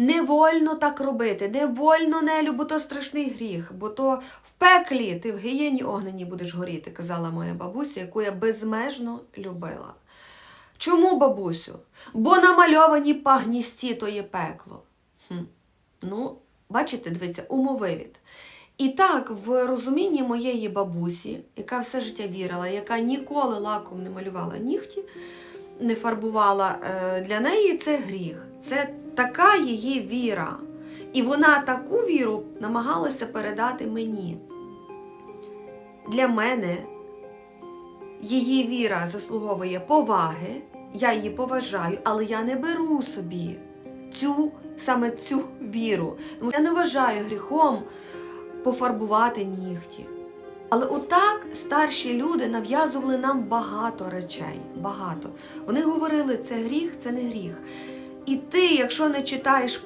Не вольно так робити, не вольно нелю, бо то страшний гріх, бо то в пеклі ти в гієні огнені будеш горіти, казала моя бабуся, яку я безмежно любила. Чому, бабусю? Бо намальовані пагністі то є пекло. Хм. Ну, бачите, дивіться, умовивід. І так, в розумінні моєї бабусі, яка все життя вірила, яка ніколи лаком не малювала нігті, не фарбувала, е, для неї це гріх. Це така її віра. І вона таку віру намагалася передати мені. Для мене її віра заслуговує поваги, я її поважаю, але я не беру собі цю саме цю віру. Тому я не вважаю гріхом пофарбувати нігті. Але отак старші люди нав'язували нам багато речей. Багато. Вони говорили, це гріх, це не гріх. Якщо не читаєш